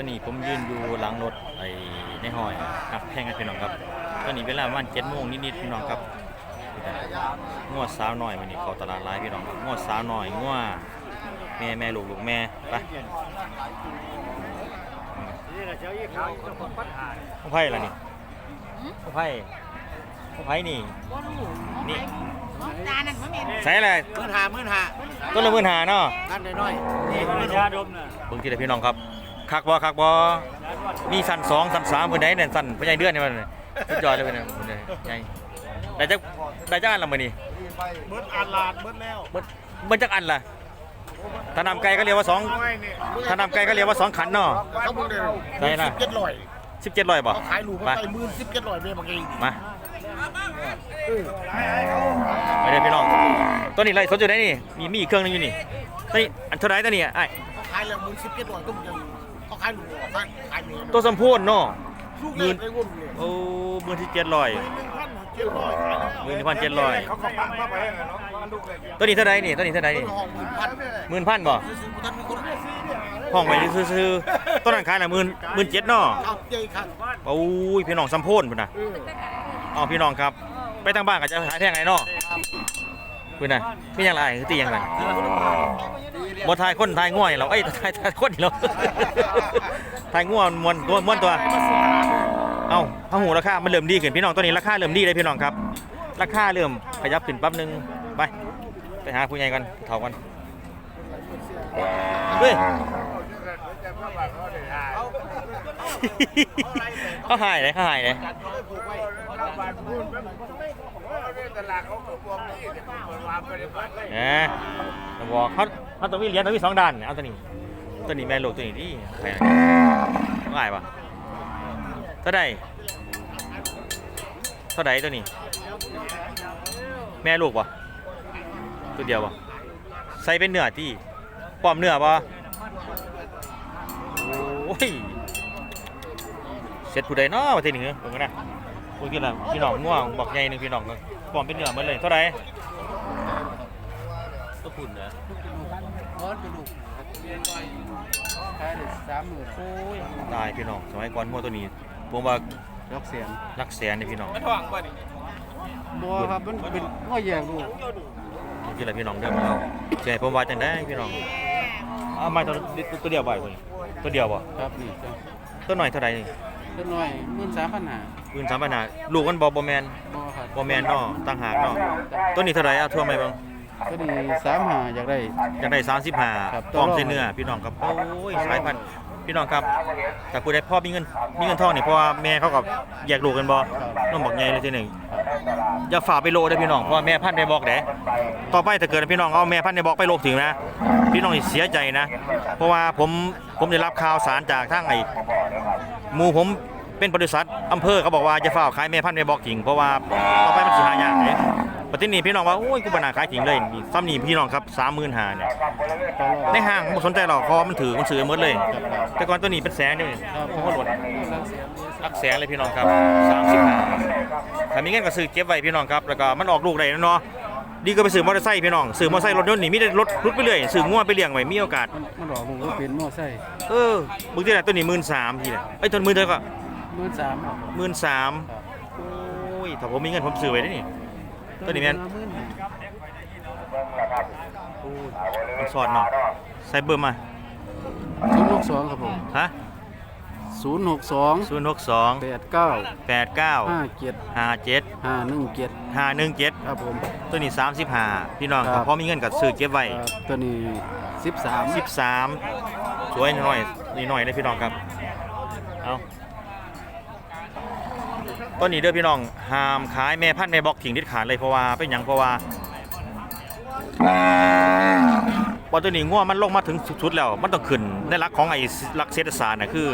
ตัวนี้ผมยืนอยู่หลังรถไอ้ในห้อยนักแข่งกันพี่น้องครับตัวนี้เวลาประมาณเจ็ดโมงนิดๆพี่น้องครับงวดสาวน้อยวันนี้เขาตลาดร้ายพี่น้องงวดสาวน้อยงวดแม่แม่ลูกลูกแม่ไปผู้ไผ่ละนี่ผู้ไผ่ผู้ไผ่นี่นี่จานนั้นมันเป็นใส่อะไรมื่นหามื่นหาต้นละมื่นหาเนาะอันน้อยนี่มันยาดมน่ะเบิ่งทีละพี่น้องครับ คักบ่คักบ่มีสั้นสองสั้นสามเพิ่นได้เนี่ยสั้นเพิ่นใหญ่เดือนนี่มันสุดยอดเลยเพิ่นน่ะเพิ่นได้ใหญ่ได้จักได้จักอันละมื้อนี้เบิดอันลาดเบิดแล้วเบิดเบิดจักอันล่ะถ้านำไก่ก็เรียกว่าสองเอาไว้นี่ถ้านำไก่ก็เรียกว่าสองขันเนาะเขาบอกเลยได้นะเจ็ดร้อย1700บ่เขาขายหลูกไปเขาไปหมื่นสิบเจ็ดร้อยเลยบางทีมาไปเด้อพี่น้องตัวนี้ไล่สดอยู่ได้นี่มีมีอีกเครื่องหนึงอยู่นี่ตัวนี้อันเท่าไหร่ตัวนี้อะอ้ายเขาขายแล้วหมื่นสิบเจ็ดร้อยก็มึงจะ เขาขายหลูกเขาขายขายเมียตัวสมโพธิเนาะ ลูกเล็กไปวุ่นเลยโอ้มื้อที่700หนึ่งพันเจ็ดร้อยขายแล้วมื้อนี้พันเจ็ดร้อยเขาก็ปังมาไปให้เนาะว่าลูกเลยตัวนี้เท่าไหร่นี่ตัวนี้เท่าไหร่ต้นี่นหอมหมื่นพันหมื่นพันบ่ซื้อๆท่านมีคนห้องไว้ซื้อๆต้นนั้นขายละหมื่นหมื่นเจ็ดเนาะข้าวเจ๊ขันโอ้ยพี่น้องสัมโพนพุ่นน่ะเอออ๋อพี่น้องครับ ไปทางบ้านก็จะขายแพงไงเนาะพุ่นน่ะมีหยังไรคือตีหยังไง บ่ทายคนทายง่วยเราเอ้ยทายทายคนนี่เราทายง่วมวนตัวมวนตัว เอ้าพะหูราคา มันเริ่มดีขึ้นพี่น้องตัวนี้ราคาเริ่มดีเลยพี่น้องครับ ราคาเริ่มขยับขึ้นแป๊บนึงไปไปหาผู้ใหญ่กันเฒ่ากันเฮ้ยเขาหายเลยเขาหายเลย ตลาดเขาก็บวมนี่เดี๋ยวผมเปิดวางไปในบ้านเลยแหมบอกเขาเขาต้องมีเหรียญต้องมีสองด้านเอาตัวนี้ตัวนี้แม่ลูกตัวนี้ดิใครง่ายปะเท่าใดเท่าใดตัวนี้ แม่ลูกปะตัวเดียวปะใส่เป็นเนื้อที่ปลอมเนื้อปะโอ้ยเสร็จผู้ใดเนาะประเทศนี้ผมก็นะโอ้ยพี่น้องพี่น้องง่วงบอกใหญ่หนึงพี่น้องเลย ปลอมเป็นเนื้อหมดเลยเท่าใดก็ปุ่นนะร้อนกระดูกขายได้สามหมื่นโอ้ยตายพี่น้องสมัยก่อนงัวตัวนี้ผมว่ารักเสียงหลักแสนเลยพี่น้องมันถ่วงป่ะนี่บัวครับมันเป็นง้อแยกลูกนี่แหละพี่น้องเด้อเราใช่ผมว่าจังได้พี่น้องเอามาตัวตัวเดียวบ่อยตัวนี้ตัวเดียวบ่ครับนี่จ้ะตัวหน่อยเท่าไหร่นี่ ต้นน้อยหมื่นสามพันหาปืนสามปัญหาลูกมันบ่บ่แมนบัวครับบ่แมนเนาะต่างหากเนาะตัวนี้เท่าไหร่เอาทั่วไหมเบ้างก็ดีสามหาอยากได้ อยากได้ครับ35พร้อมใส่เนื้อพี่น้องครับโอ้ยสายพันธุ์พี่น้องครับแต่ผู้ใดพ่อมีเงินมีเงินทองนี่เพราะว่าแม่เขากับแยกลูกกันบ่น้องบอกใหญ่เลยทีหนึ่งอย่าฝ่าไปโลได้อพี่น้องเพราะว่าแม่พันธุ์ได้บอกเด้ต่อไปถ้าเกิดพี่น้องเอาแม่พันธุ์ได้บอกไปโลกถึงนะพี่น้องสิเสียใจนะ เพราะว่าผมผมได้รับข่าวสารจากทางไอ้ หมู่ผมเป็นบริษัทอำเภอเขาบอกว่าจะฝ่าขายแม่พันธุ์ได้บอกจริงเพราะว่าต่อไปมันสิหายากเด้ปฏินี้พี่น้องว่าโอ้ยกูบ่น่าขายจริงเลยซ้ำนี่พี่น้องครับ35,000เนี่ยในห้างบ่สนใจหรอกเพราะว่ามันถือมันซื้อหมดเลย แต่ก่อนตัวนี้เป็นแสนเด้อเพราะว่าลดรักแสนเลยพี่น้องครับ35ถ้ามีเงินก็ซื้อเก็บไว้พี่น้องครับแล้วก็มันออกลูกได้เนาะ ดีก็ไปซื้อมอเตอร์ไซค์พี่น้องซื้อมอเตอร์ไซค์รถยนต์นี่มีแต่รถรุดไปเรื่อยซื้อง่วไปเลี้ยงไว้มีโอกาส มันมันหลอกผมก็เป็นหม้อไส้เออมึงที่ไหนตัวนี้หมื่นสามพี่เนี่ยเอ้ยตัวหมื่นเท่าก็หมื่นสามหมื่นสามโอ้ยถ้าผมมีเงินผมซื้อไว้ได้นี่ ตัวนี้แม่นหมื่นโอ้ยมันสอดเนาะใส่เบอร์มาศูนย์หกสองครับผมฮะศูนย์หกสองศูนย์หกสองแปดเก้าแปดเก้าห้าเจ็ดห้าเจ็ดห้าหนึ่งเจ็ดห้าหนึ่งเจ็ดครับผมตัวนี้สามสิบห้าพี่น้องคครัรับบพอมีเงินก็ซื้อเก็บไว้ครับตัวนี้สิบสามสิบสามสวยหน่อยนี่หน่อยนะพี่น้องครับเอาต้นนี้เด้อพี่น้องห้ามขายแม่พันธุ์แม่บอกถิงเด็ดขาดเลยเพราะว่าเป็นหยังเพราะว่าพอตัวนี้ง่วมันลงมาถึงสุดๆแล้ว มันต้องขึ้นในหลักของไอ้หลักเศรษฐศาสตร์น่ะคือ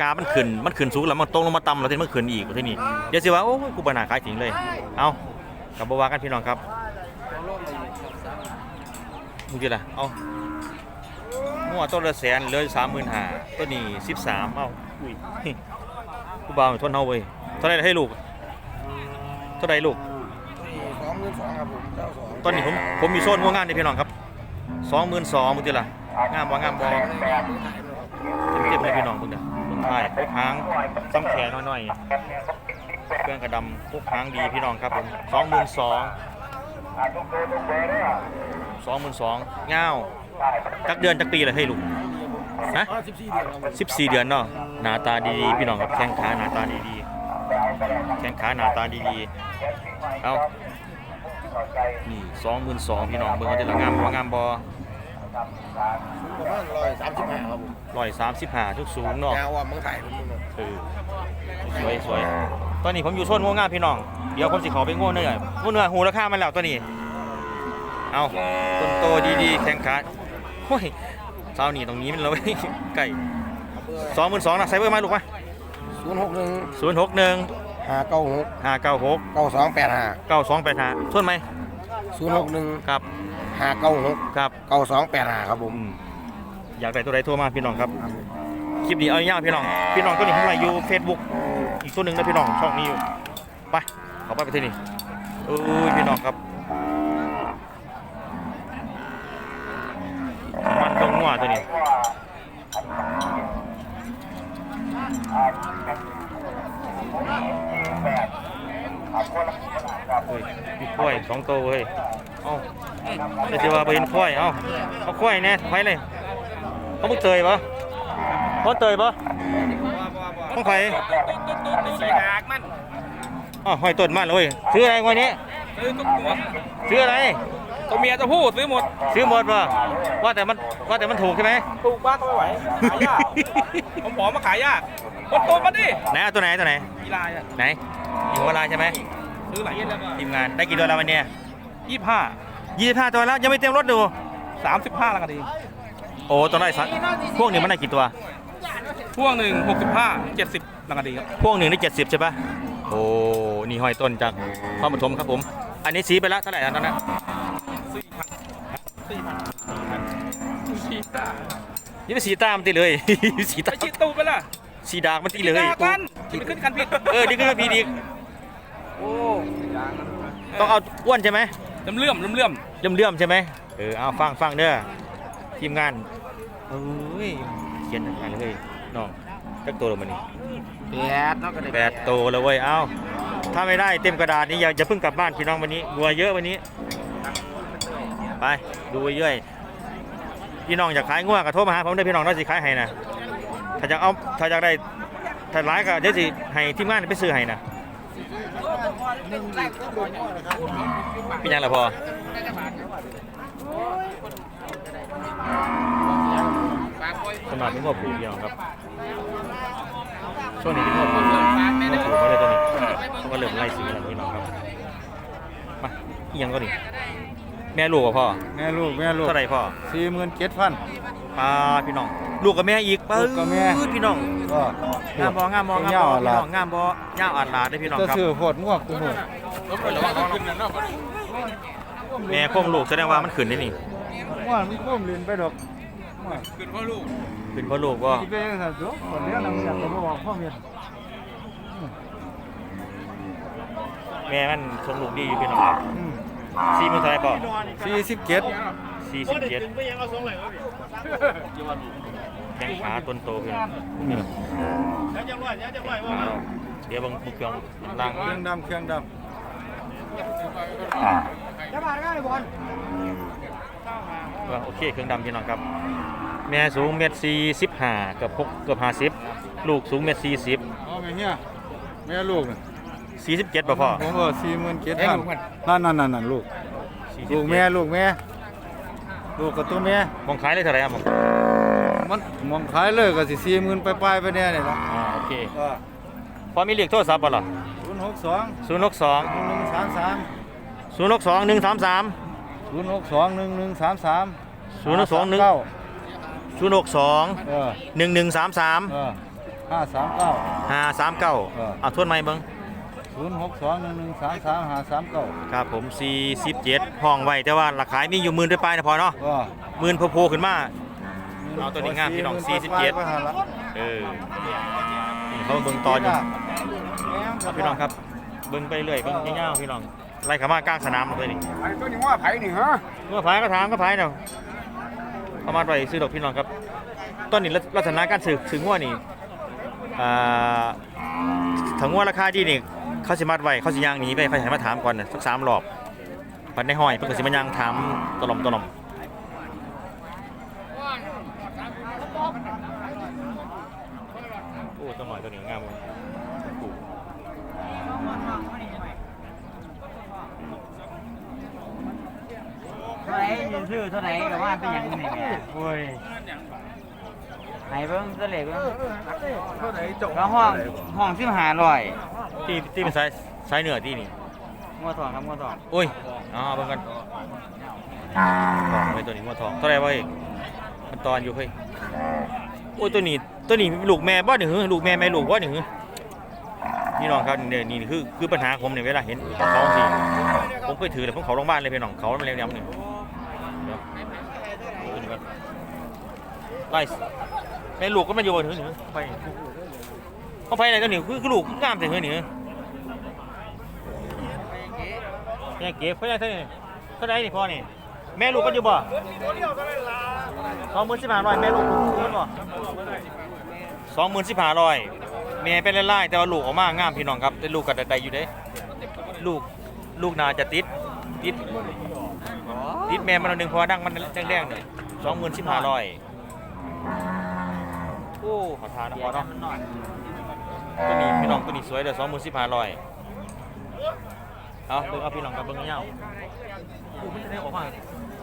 กา มันขึ้น มันขึ้นสูงแล้วมันตรงลงมาต่ำแล้วทีนี้มันขึ้นอีกทีนี้เดี๋ยวสิว่า โอ้ยกูปัญหาขายถิงเลย เอา กับบวากันพี่น้องครับมึงจีละเอามั่วต้นละแสนเหลือสามหมื่นห้าต้นนี้สิบสามเอ้าอุ้ยกูบ่าวทนเฮาเว้ยเท่าไรให้ลูก เท่าไรลูกสองหมื่นสองครับผมเจ้าสองตอนนี้ผมผมมีโซนง่วงงานนี่พี่น้องครับสองหมื่นสองมึงจีละงามบ่งามบ่เต็มๆเลยพี่น้องเพิ่งเด้อเพิ่งถ่ายพวกหางซ้ำแขนน้อยๆ เครื่องกระดำพวกหางดีพี่น้องครับผมสองหมื่นสองสองหมื่นสองเงาจักเดือนจักปีเลยเฮ้ยลูกฮะสิบสี่เดือนครับสิบสี่เดือนเนาะหน้าตาดีๆพี่น้องครับแข้งขาหน้าตาดีๆแข้งขาหน้าตาดีๆเอานี่สองหมื่นสองพี่น้องเบิ่งเอาแต่ละงามบ่งามบ่ประมาณร้อยสามสิบห้าครับผมร้อยสามสิบห้าทุกสูงเนาะยาวว่าเมืองไทยผมนี่เออสวยสวย ตอนนี้ผมอยู่โซนง่วงงามพี่น้อง เดี๋ยวผมสิขอไปง่วงเนื้อง่วงเนื้อหูราคามันแล้วตัวนี้ เอาต้นโตดีๆ แข็งขาโอ้ยเช้านี้ตรงนี้มันเลยไก่สองหมื่นสองนะใส่เบอร์มาลูกมาศูนย์หกหนึ่งศูนย์หกหนึ่งห้าเก้าหกห้าเก้าหกเก้าสองแปดห้าเก้าสองแปดห้าส่วนไหมศูนย์หกหนึ่งครับห้าเก้าหกครับเก้าสองแปดห้าครับผมอืมอยากได้ตัวใดโทรมาพี่น้องครับ คลิปนี้เอาอย่างพี่น้อง พี่น้องตัวนี้ข้างในอยู่เฟซบุ๊ก อีกตัวหนึ่งนะพี่น้องช่องนี้อยู่ไปเขาไปไปที่นี่เอ้ยพี่น้องครับ มันตรงหัวตัวนี้เฮ้ยมีกล้วยสองตัวเฮ้ยเอ้าแต่จะว่าไปเห็นกล้วยเอ้าเอากล้วยแน่ไปเลยเขามึงเตยปะเขาเตยปะ ต้องไปสีดากมันอ๋อห้อยต้นมันเลยซื้ออะไรวันนี้ ซื้อทุกตัวซื้ออะไรตัวเมียตัวผู้ซื้อหมด ซื้อหมดปะว่าแต่มันว่าแต่มันถูกใช่ไหมถูกบ้างก็ไม่ไหวขายยากผมผอมมาขายยากคนตัวมาดิไหนเอาตัวไหนตัวไหนกีฬาอะไหนอยู่หัวลายใช่ไหมซื้อหลายเย็นแล้วก็ทีมงานได้กี่ตัวแล้ววันเนี้ยยี่ห้ายี่สิบห้าตัวแล้วยังไม่เต็มรถดูสามสิบห้าแล้วก็ดีโอ้ตัวได้สักพวกหนึ่งมันได้กี่ตัว พ่วงหนึ่งหกสิบห้าเจ็ดสิบแล้วก็ดีครับพวกหนึ่งได้เจ็ดสิบใช่ปะโอ้นี่ห้อยต้นจากข้อปฐมครับผม อันนี้สีไปแล้วเท่าไหร่แล้วตอนนั้นสี่พันสี่พันสี่ตานี่เป็นสีตามนตีเลย สีตาไปชิดตูดไปละสีดากมันตีเลยดากันที่ไปขึ้นคันผิดเออนี่คือพีดีโอ้ต้องเอาอ้วนใช่ไหมเลื่อมเลื่อมเลื่อมเลื่อมเลื่อมเลื่อมๆใช่ไหมเออเอาฟังฟังเด้อทีมงานเอ้ยเขียนอะไรเลย น้องจักตัวลงมานี่แปดเนาะก็ได้แปดตัวแล้วเว้ยเอาถ้าไม่ได้เต็มกระดาษนี้อย่าอย่าเพิ่งกลับบ้านพี่น้องวันนี้วัวเยอะวันนี้ ไปดูไปเรื่อยพี่น้องอยากขายงัวก็โทรมาหาผมได้พี่น้องน้อยสิขายให้นะถ้าอยากเอาถ้าอยากได้ถ้าร้ายก็เดี๋ยวสิให้ทีมงานไปซื้อให้นะเป็นยังล่ะพอ สำหรับเป็นงัวผูพี่น้องครับช่วงนี้เป็นงัวผูงัวผูเขาเลยตัวนี้เขาก็เริ่มไล่ซื้อแล้วพี่น้องครับมาอีกอยังก็นี่แม่ลูกกับพ่อแม่ลูกแม่ลูกเท่าไหรพ่อสี่หมื่นเจ็ดพันปลาพี่น้อง ลูกกับแม่อีกลูกกับแม่ปื๊ดพี่น้องก็งามบ่งามบ่งามเงาบ่อะพี่ล่ะน้องงามบ่เงาอัดลาดได้อพี่น้องจะครับซื้อโพดงวกกูหมดแม่คงลูกแสดงว่ามันขึ้นได้นี่ว่ามันคุ้มลินไปดอก ว่าขึ้นพ่อลูกขึ้นเพราะลูกก็ที่ไปยังไงจ๊กคนเลี้ยงนำอยากจะมาบอกพ่อเมียแม่มันทรงลูกดีอยู่พี่น้องสี่หมื่นเท่าไหรพ่อสี่สิบเจ็ดสี่สิบเจ็ดแข้งขาต้นโตพี่น้องนี่ขาเราเดี๋ยวเบังบุกเครื่องล่างเครื่องดำเครื่องด ว่าโอเคเครื่องดำพี่น้องครับ แม่สูงเมตรสี่สิบห้าเกือบหกเกือบห้าสิบลูกสูงเมตรสี่สิบำอ๋อแม่เฮียแม่ลูกน่ะสี่สิบเจ็ดป่ะพ่อผมว่าสี่หมื่นเจ็ดพันนั่นนั่นนั่นนั่นลูก47ลูกแม่ลูกแม่ลูกกับตัวแม่มองขายเลยเท่าไหร่ครับผมมันมองขายเลยก็สิสี่หมื่นไปปลายๆไปแน่เนี่ยละอ่าโอเคพอมีเรียกโทรศัพท์ป่ะล่ะศูนย์หกสองศูนย์หกสองหนึ่งสามสามศูนย์หกสองหนึ่งสามสาม ศูนย์หกสองหนึ่งหนึ่งสามสามศูนย์หกสองหนึ่งเก้าศูนย์หกสองเออหนึ่งหนึ่งสามสามเออห้าสามเก้า ห้าสามเก้าเออ เอาทวนไหมเบิ้งศูนย์หกสองหนึ่งหนึ่งสามสามห้าสามเก้าครับผมสี่สิบเจ็ดห้องไว้แต่ว่าราคามีอยู่หมื่นด้วยปลายนะพอเนาะก็หมื่นโผล่ๆขึ้นมา เอาตัวนี้งามพี่น้อง47 ไปหาละเออนี่เขาเบิ้งตอนอยู่ ครับพี่น้องครับเบิ้งไปเรื่อยเบิ้งเงี้ยวๆพี่น้อง ไล่ขามากลางสนามเลยนี่ไอ้ตัวนี้ว่าไผ่นี่ฮะเมื่อพายก็ถามก็พายเนาะเอามาไว้ซื้อดอกพี่น้องครับตอนนี้ลักลักษณะการซื้อซื้องัวนี่อ่าถ้างัวราคาดีนี่เขาสิมัดไว้เขาสิย่างหนีไปเขาสิให้มาถามก่อนน่ะสักสามรอบปัดในห้อยเพิ่นก็สิมาย่างถามตะลอมตะลอมโอ้ตัวหน่อยตัวนี้งามเลย เท่า ไหร่ยืนซื้อเท่าไหร่ก็ว่าเป็นอย่างนี้แม่โอ้ยไหนเบิ่งเสลกเบิ่งเท่าไหร่จบแล้วห้องห้องสิบห้าร้อยที่ที่เป็นสายสายเหนือที่นี่งัวทองครับงัวทองโอ้ยอ๋อเบิ่งกันทองไปตัวนี้งัวทองเท่าไหร่วะเอกมันตอนอยู่เฮ้ยโอ้ยตัวนี้ตัวนี้ลูกแม่บ่นี่หือลูกแม่แม่ลูกบ่นี่หือนี่น้องครับเนี่ยนี่คือคือปัญหาผมเนี่ยเวลาเห็นเขาสิผมเคยถือเลยผมเขาโรงพยาบาลเลยพี่น้องเขามันเร็วๆนี่เดี๋ย วโอ้ยนี่มันไล่แม่ลูกก็มาอยู่บ่ถึงนี่ไปเขาไปไหนตัวนี้คือคือลูกงามแต่หือนี่หือเนี่ยเก็บเพื่อนเท่านี้เท่าไหรนี่พ่อนี่แม่ลูกกันอยู่บ่สองหมื่นสิบห้าร้อยแม่ลูกคุณบ่สองหมื่นสิบห้าร้อยแม่เป็นไล่แต่ว่าลูกออกมางามพี่น้องครับแต่ลูกก็ได้อยู่เด้ ลูกลูกนาจะติดติด ติดแม่มันหนึ่งเพราะว่าดังมันแดงๆเนี่ยสองหมื่นสิบห้าร้อยโอ้ขอทานนะพ่อเนาะตัวนี้พี่น้องตัวนี้สวยเลยสองหมื่นสิบห้าร้อยเอาเบิ่งเอาพี่น้องกับเบิ่งเงาโอ้มันจะได้ออกมา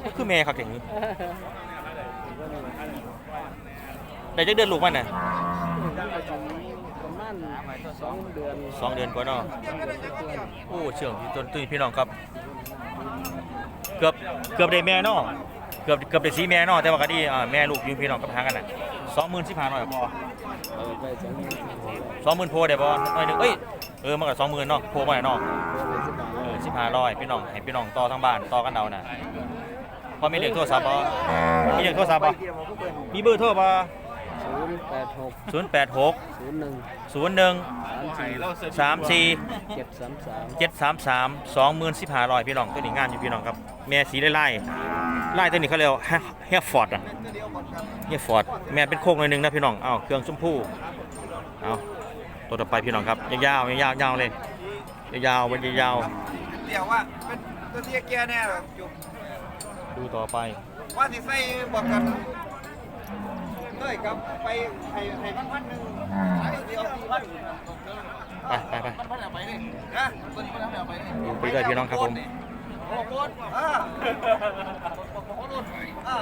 มันคือแม่ครับอย่างนี้ได้จักเดือนลูกมันน่ะประมาณสองเดือนสองเดือนกว่าเนาะโอ้เชื่องพี่ต้นตุ้ยพี่น้องครับ เกือบเกือบได้แม่เนาะเกือบเกือบได้สีแม่เนาะแต่ว่าก็ดีอ่าแม่ลูกอยืมพี่น้องกับทางกันน่ะสองหมื่นสิบห้าร้อยพอสองหมื่นโพได้บ่หน่อยหนึงเอ้ยเออมันก็สองหมื่นเนาะโพมาเนาะเออสิบห้าร้อยพี่น้องให้พี่น้องต่อทั้งบ้านต่อกันเอาน่ะพอมีเลขโทรศัพท์บ่มีเลขโทรศัพท์บ่มีเบอร์โทรบ่ ศูนย์แปดหกศูนย์แปดหกศูนย์หนึ่งศูนย์หนึ่งสามสี่สามสี่เจ็ดสามสามเจ็ดสามสามสองหมื่นสิบห้าร้อยพี่น้องตัวนี้งานอยู่พี่น้องครับแม่สีไล่ไล่ไล่ตัวนี้เขาเรียกเฮียฟอร์ดอะเฮียฟอร์ดแม่เป็นโค้งหน่อยหนึงนะพี่น้องเอ้าเครื่องชมพู่เอาตัวต่อไปพี่น้องครับยาวๆยาวๆยาวๆเลยยาวๆวันยาวเดี๋ยวว่าเป็นตัวเทียเกียร์แน่แบบอยู่ๆดูต่อไปว่าสิใส่บอกกัน เลยครับไปให้ให้พันพันหนึ่งขายเดียวสี่พันไปไปไปพันเอาไปนี่นะตัวนี้มันทำเอาไปนี่ดูไปด้วยพี่น้องครับผม โอ้โหอ่าอ่า